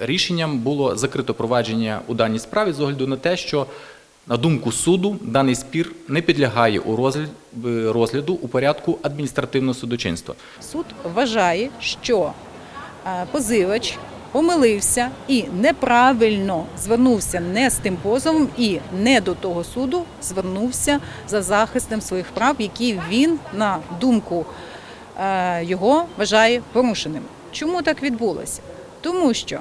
Рішенням було закрито провадження у даній справі з огляду на те, що на думку суду даний спір не підлягає у е, розгляду у порядку адміністративного судочинства. Суд вважає, що е, позивач помилився і неправильно звернувся не з тим позовом і не до того суду звернувся за захистом своїх прав, які він, на думку е, його, вважає порушеними. Чому так відбулося? Тому що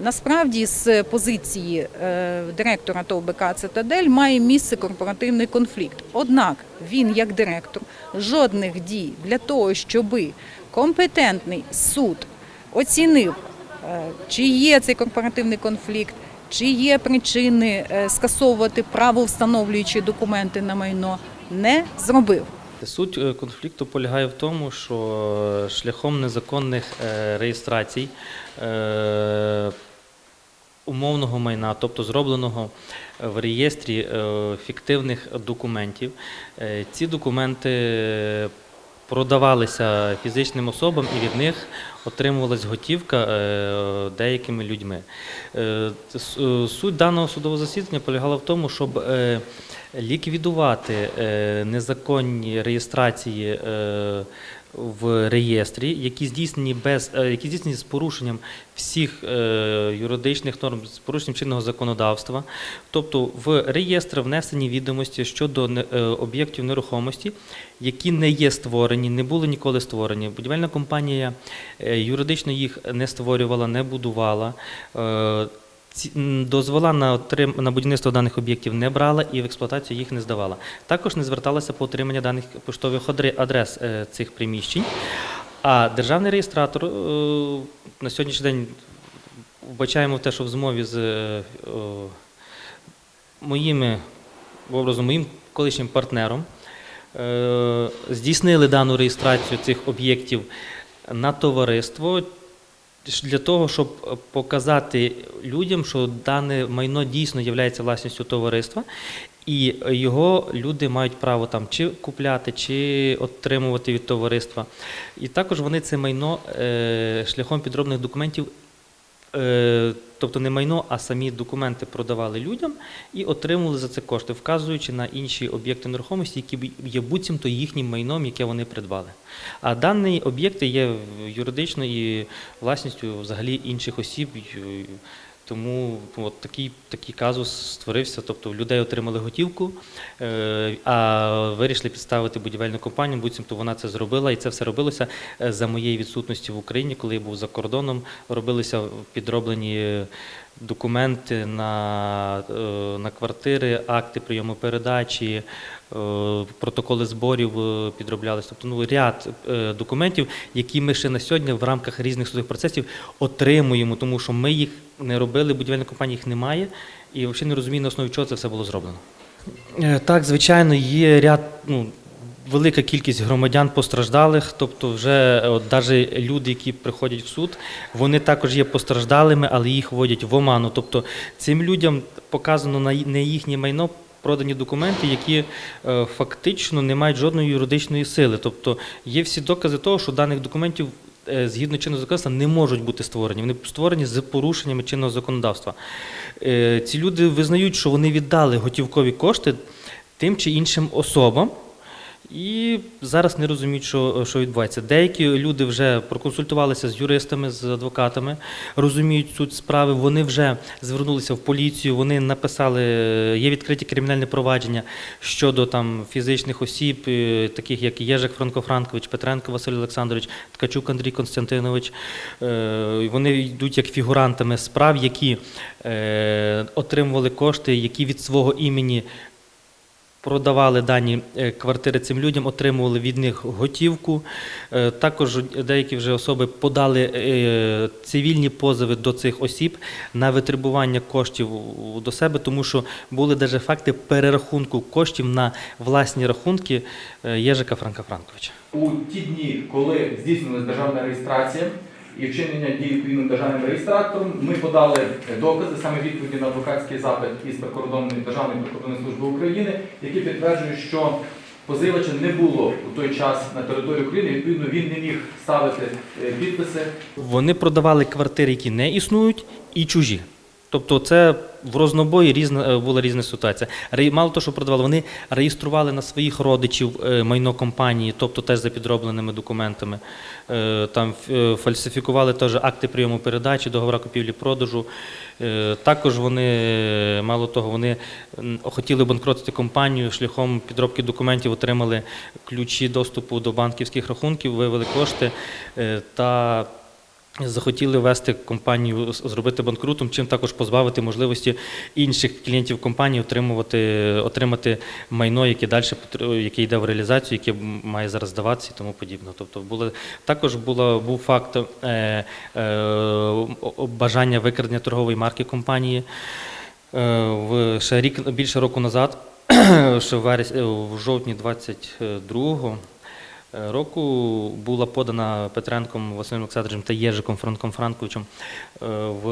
насправді з позиції е, директора ТОВ «Цитадель» має місце корпоративний конфлікт. Однак він, як директор, жодних дій для того, щоби компетентний суд оцінив, е, чи є цей корпоративний конфлікт, чи є причини е, скасовувати правовстановлюючі документи на майно, не зробив. Суть е, конфлікту полягає в тому, що е, шляхом незаконних е, реєстрацій умовного майна, тобто зробленого в реєстрі фіктивних документів, ці документи продавалися фізичним особам і від них отримувалась готівка е, деякими людьми. Е, е, Суть даного судового засідання полягала в тому, щоб ліквідувати незаконні реєстрації в реєстрі, які здійснені без е, які здійснені з порушенням всіх е, юридичних норм, з порушенням чинного законодавства. Тобто в реєстр внесені відомості щодо е, об'єктів нерухомості, які не є створені, не були ніколи створені. Будівельна компанія юридично їх не створювала, не будувала. Дозвола на отрим... на будівництво даних об'єктів не брала і в експлуатацію їх не здавала. Також не зверталася по отримання даних поштових адрес е, цих приміщень. А державний реєстратор е, на сьогоднішній день вбачаємо те, що в змові з е, моїми образом, моїм колишнім партнером здійснили дану реєстрацію цих об'єктів на товариство для того, щоб показати людям, що дане майно дійсно є власністю товариства, і його люди мають право там чи купляти, чи отримувати від товариства. І також вони це майно е, шляхом підробних документів. Е, тобто не майно, а самі документи продавали людям і отримували за це кошти, вказуючи на інші об'єкти нерухомості, які є буцімто їхнім майном, яке вони придбали. А дані об'єкти є юридично і власністю взагалі інших осіб. Тому от такий, такий казус створився. Тобто людей отримали готівку, е, а вирішили підставити будівельну компанію, буцімто вона це зробила, і це все робилося е, за моєї відсутності в Україні, коли я був за кордоном. Робилися підроблені документи на, е, на квартири, акти прийому передачі, протоколи зборів е, підроблялися. Тобто ну, ряд е, документів, які ми ще на сьогодні в рамках різних судових процесів отримуємо, тому що ми їх не робили, будівельна компанія їх немає, і взагалі не розумію, на основі чого це все було зроблено. Е, Так, звичайно, є ряд, ну, велика кількість громадян постраждалих, тобто вже е, от, навіть люди, які приходять в суд, вони також є постраждалими, але їх вводять в оману. Тобто цим людям показано на їхнє майно. Продані документи, які е, фактично не мають жодної юридичної сили. Тобто є всі докази того, що даних документів е, згідно чинного законодавства не можуть бути створені. Вони створені з порушеннями чинного законодавства. Е, ці люди визнають, що вони віддали готівкові кошти тим чи іншим особам. І зараз не розуміють, що, що відбувається. Деякі люди вже проконсультувалися з юристами, з адвокатами, розуміють суть справи. Вони вже звернулися в поліцію, вони написали, є відкриті кримінальні провадження щодо там фізичних осіб, е, таких як Єжик Франко Франкович, Петренко Василь Олександрович, Ткачук Андрій Константинович. Е, Вони йдуть як фігурантами справ, які е, отримували кошти, які від свого імені продавали дані е, квартири цим людям, отримували від них готівку. Е, Також деякі вже особи подали е, цивільні позови до цих осіб на витребування коштів до себе, тому що були навіть факти перерахунку коштів на власні рахунки Єжика Франка Франковича. У ті дні, коли здійснилась державна реєстрація і вчинення дій відповідним державним реєстратором, ми подали докази саме відповіді на адвокатський запит із прикордонної державної прикордонної служби України, які підтверджують, що позивача не було у той час на території України. Відповідно, він не міг ставити е, підписи. Вони продавали квартири, які не існують, і чужі. Тобто це в рознобої різна е, була різна ситуація. Мало того, що продавали, вони реєстрували на своїх родичів е, майно компанії, тобто теж за підробленими документами. Е, Там фальсифікували теж акти прийому передачі, договори купівлі-продажу. Також вони, мало того, вони хотіли банкротити компанію шляхом підробки документів, отримали ключі доступу до банківських рахунків, вивели кошти та захотіли вести компанію, зробити банкрутом, чим також позбавити можливості інших клієнтів компанії отримувати, отримати майно, яке далі яке йде в реалізацію, яке має зараз здаватися і тому подібне. Тобто було також було був факт е, е, бажання викрадення торгової марки компанії. Е, В ще рік більше року назад, ще в, жовтні 22-го е, року була подана Петренком Василем Олександровичем та Єжиком Франком Франковичем е, в,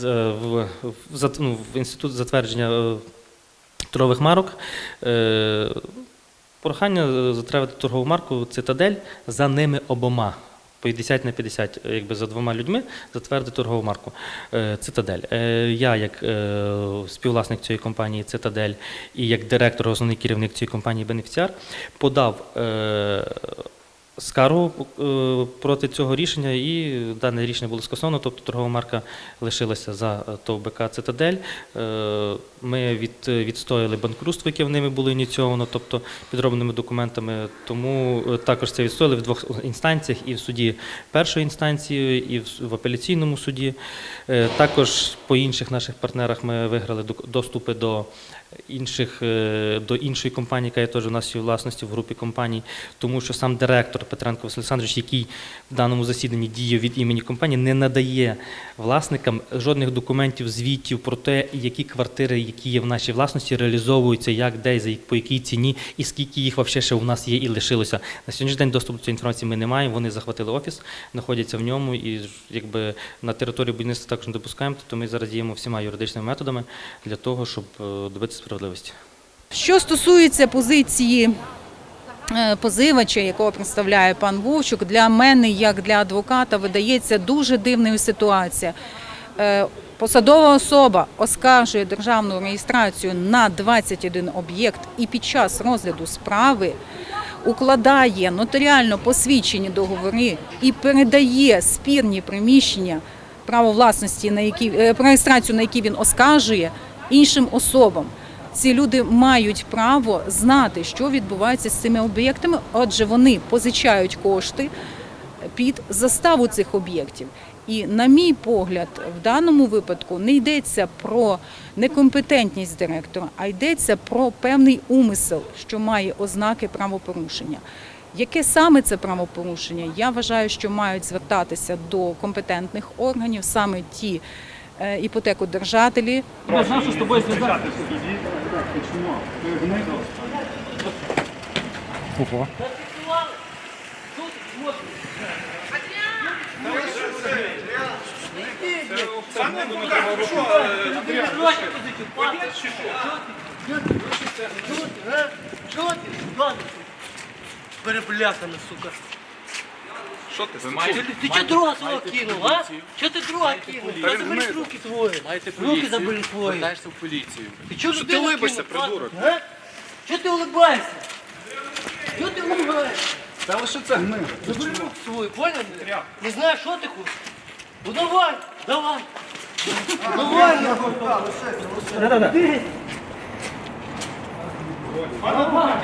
д- в, в, ну, в інститут затвердження е, торгових марок. е, Прохання затвердити торгову марку Цитадель за ними обома. 50 на 50, е, якби за двома людьми затвердити торгову марку е, Цитадель. Е, Я, як співвласник цієї компанії Цитадель і як директор, основний керівник цієї компанії Бенефіціар, подав скаргу е, проти цього рішення, і дане рішення було скасовано, тобто торгова марка лишилася за е, ТОВ Цитадель. Е, Ми від, відстояли банкрутство, яке в ними було ініційовано, тобто підробленими документами. Тому також це відстояли в двох інстанціях і в суді першої інстанції, і в в апеляційному суді. Також по інших наших партнерах ми виграли доступи до інших е, до іншої компанії, яка є теж у нас є власності в групі компаній, тому що сам директор Петренко Василь Олександрович, який в даному засіданні діє від імені компанії, не надає власникам жодних документів, звітів про те, які квартири, які є в нашій власності, реалізовуються, як, де, за по якій ціні, і скільки їх взагалі ще у нас є і лишилося. На сьогоднішній день доступу до цієї інформації ми не маємо. Вони захватили офіс, знаходяться в ньому, і якби на територію будівництва також не допускаємо. Тобто ми зараз діємо всіма юридичними методами для того, щоб е, добитися справедливості. Що стосується позиції е, позивача, якого представляє пан Вовчук, для мене, як для адвоката, видається дуже дивною ситуація. Е, Посадова особа оскаржує державну реєстрацію на 21 об'єкт і під час розгляду справи укладає нотаріально посвідчені договори і передає спірні приміщення право власності, на які е, реєстрацію, на які він оскаржує іншим особам. Ці люди мають право знати, що відбувається з цими об'єктами, адже вони позичають кошти під заставу цих об'єктів. І, на мій погляд, в даному випадку не йдеться про некомпетентність директора, а йдеться про певний умисел, що має ознаки правопорушення. Яке саме це правопорушення? Я вважаю, що мають звертатися до компетентних органів, саме ті е, іпотекодержателі, Я знав, що з тобою зв'язати. Чого ти? Переплясана, сука. Що ти? Ви Ти, ти чого друга свого кинув, а? Чого ти друга кинув? Та забери руки твої. Руки забери твої. Звертаєшся в поліцію. Ти чого Що ти людину улибаєшся, кинув, придурок? а? Чого ти улибаєшся? Чого ти улибаєшся? Та лише це ми. Забери руки свої, понял? мене? Не знаю, що ти хочеш? Ну давай, давай. Давай, нахуй.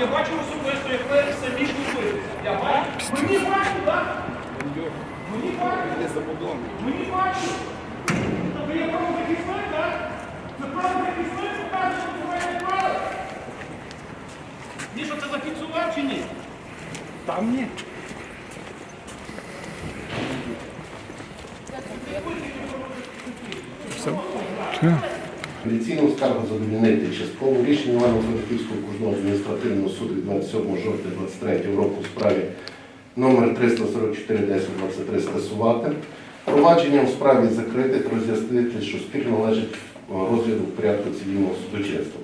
Я бачу особисто, як ви самі купуєте. Я бачу. Мені бачу, так? Мені бачу. Мені бачу. Тобто є правозахисник, так? Це правозахисник покаже, що це має право. Що це зафіксував чи ні? Там ні. Апеляційну скаргу задовільнити частково рішення Івано-Франківського окружного адміністративного суду від 27 жовтня 23 року в справі номер 344 10 23 скасувати. Провадження у справі закритих роз'яснити, що спір належить розгляду в порядку цивільного судочинства.